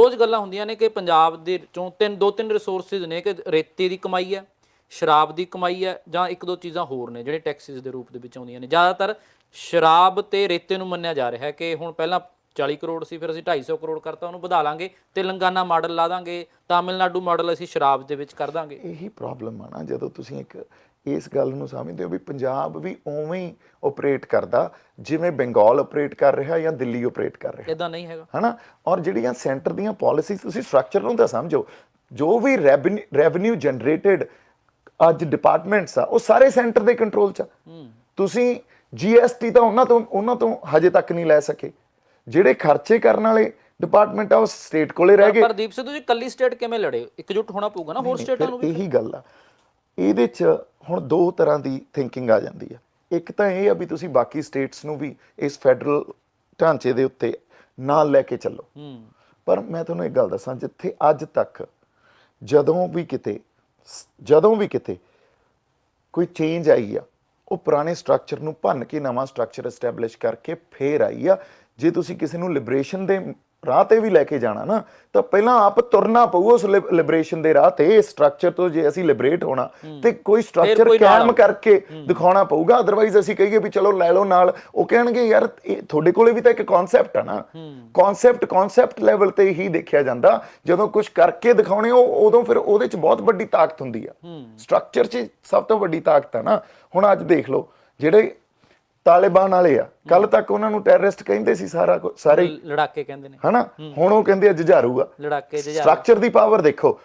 ਰੋਜ਼ ਗੱਲਾਂ ਹੁੰਦੀਆਂ ਨੇ ਕਿ ਪੰਜਾਬ ਦੇ ਚੋਂ ਤਿੰਨ ਦੋ ਤਿੰਨ ਰਿਸੋਰਸਿਸ ਨੇ ਕਿ ਰੇਤੇ ਦੀ ਕਮਾਈ ਹੈ, ਸ਼ਰਾਬ ਦੀ ਕਮਾਈ ਹੈ ਜਾਂ ਇੱਕ ਦੋ ਚੀਜ਼ਾਂ ਹੋਰ ਨੇ ਜਿਹੜੇ ਟੈਕਸਿਸ ਦੇ ਰੂਪ ਦੇ ਵਿੱਚ ਆਉਂਦੀਆਂ ਨੇ। ਜ਼ਿਆਦਾਤਰ ਸ਼ਰਾਬ ਤੇ ਰੇਤੇ ਨੂੰ ਮੰਨਿਆ ਜਾ ਰਿਹਾ ਹੈ ਕਿ ਹੁਣ ਪਹਿਲਾਂ 40 ਕਰੋੜ ਸੀ ਫਿਰ ਅਸੀਂ 250 ਕਰੋੜ ਕਰਤਾ ਉਹਨੂੰ ਵਧਾ ਲਾਂਗੇ ਤੇਲੰਗਾਨਾ ਮਾਡਲ ਲਾ ਦਾਂਗੇ ਤਾਮਿਲਨਾਡੂ ਮਾਡਲ ਅਸੀਂ ਸ਼ਰਾਬ ਦੇ ਵਿੱਚ ਕਰ ਦਾਂਗੇ। ਇਹੀ ਪ੍ਰੋਬਲਮ ਆ ਨਾ ਜਦੋਂ ਤੁਸੀਂ ਇੱਕ ਇਸ ਗੱਲ ਨੂੰ ਸਮਝਦੇ ਹੋ ਵੀ ਪੰਜਾਬ ਵੀ ਉਵੇਂ ਹੀ ਆਪਰੇਟ ਕਰਦਾ ਜਿਵੇਂ ਬੰਗਾਲ ਆਪਰੇਟ ਕਰ ਰਿਹਾ ਜਾਂ ਦਿੱਲੀ ਆਪਰੇਟ ਕਰ ਰਿਹਾ। ਇਦਾਂ ਨਹੀਂ ਹੈਗਾ। ਹਨਾ? ਔਰ ਜਿਹੜੀਆਂ ਸੈਂਟਰ ਦੀਆਂ ਪਾਲਿਸੀਜ਼ ਤੁਸੀਂ ਸਟਰਕਚਰ ਨੂੰ ਤਾਂ ਸਮਝੋ ਜੋ ਵੀ ਰੈਵਨਿਊ ਜਨਰੇਟਡ ਅੱਜ ਡਿਪਾਰਟਮੈਂਟਸ ਆ ਉਹ ਸਾਰੇ ਸੈਂਟਰ ਦੇ ਕੰਟਰੋਲ 'ਚ ਤੁਸੀਂ ਜੀਐਸਟੀ ਤਾਂ ਉਹਨਾਂ ਤੋਂ ਉਹਨਾਂ ਤੋਂ ਹਜੇ ਤੱਕ ਨਹੀਂ ਲੈ ਸਕੇ। ਜਿਹੜੇ ਖਰਚੇ ਕਰਨ ਵਾਲੇ ਡਿਪਾਰਟਮੈਂਟ ਆ ਉਹ ਸਟੇਟ ਕੋਲੇ ਰਹਿ ਗਏ। ਪਰ ਦੀਪ ਸਿੱਧੂ ਜੀ ਕੱਲੀ ਸਟੇਟ ਕਿਵੇਂ ਲੜੇ? ਇਕਜੁੱਟ ਹੋਣਾ ਪਊਗਾ ਨਾ ਹੋਰ ਸਟੇਟਾਂ ਨੂੰ ਵੀ ਇਹੀ ਗੱਲ ਆ। ਇਹਦੇ 'ਚ ਹੁਣ ਦੋ ਤਰ੍ਹਾਂ ਦੀ ਥਿੰਕਿੰਗ ਆ ਜਾਂਦੀ ਆ। ਇੱਕ ਤਾਂ ਇਹ ਆ ਵੀ ਤੁਸੀਂ ਬਾਕੀ ਸਟੇਟਸ ਨੂੰ ਵੀ ਇਸ ਫੈਡਰਲ ਢਾਂਚੇ ਦੇ ਉੱਤੇ ਨਾਲ ਲੈ ਕੇ ਚੱਲੋ। ਪਰ ਮੈਂ ਤੁਹਾਨੂੰ ਇੱਕ ਗੱਲ ਦੱਸਾਂ ਜਿੱਥੇ ਅੱਜ ਤੱਕ ਜਦੋਂ ਵੀ ਕਿਤੇ ਜਦੋਂ ਵੀ ਕਿਤੇ ਕੋਈ ਚੇਂਜ ਆਈ ਆ ਉਹ ਪੁਰਾਣੇ ਸਟਰਕਚਰ ਨੂੰ ਭੰਨ ਕੇ ਨਵਾਂ ਸਟਰਕਚਰ ਐਸਟੈਬਲਿਸ਼ ਕਰਕੇ ਫੇਰ ਆਈ ਆ ਜੇ ਤੁਸੀਂ ਕਿਸੇ ਨੂੰ ਲਿਬਰੇਸ਼ਨ ਦੇ ਰਾਹ ਤੇ ਵੀ ਲੈ ਕੇ ਜਾਣਾ ਨਾ ਤਾਂ ਪਹਿਲਾਂ ਆਪ ਤੁਰਨਾ ਪਊ ਉਸ ਲਿਬਰੇਸ਼ਨ ਦੇ ਰਾਹ ਤੇ। ਸਟਰਕਚਰ ਤੋਂ ਜੇ ਅਸੀਂ ਲਿਬਰੇਟ ਹੋਣਾ ਤੇ ਕੋਈ ਸਟਰਕਚਰ ਕਾਇਮ। ਕਰਕੇ ਦਿਖਾਉਣਾ ਪਊਗਾ। ਅਦਰਵਾਈਜ਼ ਅਸੀਂ ਕਹੀਏ ਵੀ ਚਲੋ ਲੈ ਲਓ ਨਾਲ। ਉਹ ਕਹਿਣਗੇ ਯਾਰ ਤੁਹਾਡੇ ਕੋਲੇ ਵੀ ਤਾਂ ਇੱਕ ਕਨਸੈਪਟ ਆ ਨਾ। ਕਨਸੈਪਟ ਕਨਸੈਪਟ ਲੈਵਲ ਤੇ ਹੀ ਦੇਖਿਆ ਜਾਂਦਾ। ਜਦੋਂ ਕੁਝ ਕਰਕੇ ਦਿਖਾਉਣੇ ਉਹ ਉਦੋਂ ਫਿਰ ਉਹਦੇ ਚ ਬਹੁਤ ਵੱਡੀ ਤਾਕਤ ਹੁੰਦੀ ਆ। ਸਟਰਕਚਰ 'ਚ ਸਭ ਤੋਂ ਵੱਡੀ ਤਾਕਤ ਆ ਨਾ। ਹੁਣ ਅੱਜ ਦੇਖ ਲਓ ਜਿਹੜੇ ਤਾਲਿਬਾਨ ਵਾਲੇ ਆ। ਕੱਲ ਤੱਕ ਉਹਨਾਂ ਨੂੰ ਟੈਰਰਿਸਟ ਕਹਿੰਦੇ ਸੀ ਸਾਰਾ ਸਾਰੇ ਲੜਾਕੇ ਕਹਿੰਦੇ ਨੇ। ਹਨਾ? ਹੁਣ ਉਹ ਕਹਿੰਦੇ ਆ ਜੁਝਾਰੂ ਆ ਲੜਾਕੇ ਜੁਝਾਰੂ। ਸਟਰਕਚਰ ਦੀ ਪਾਵਰ ਦੇਖੋ।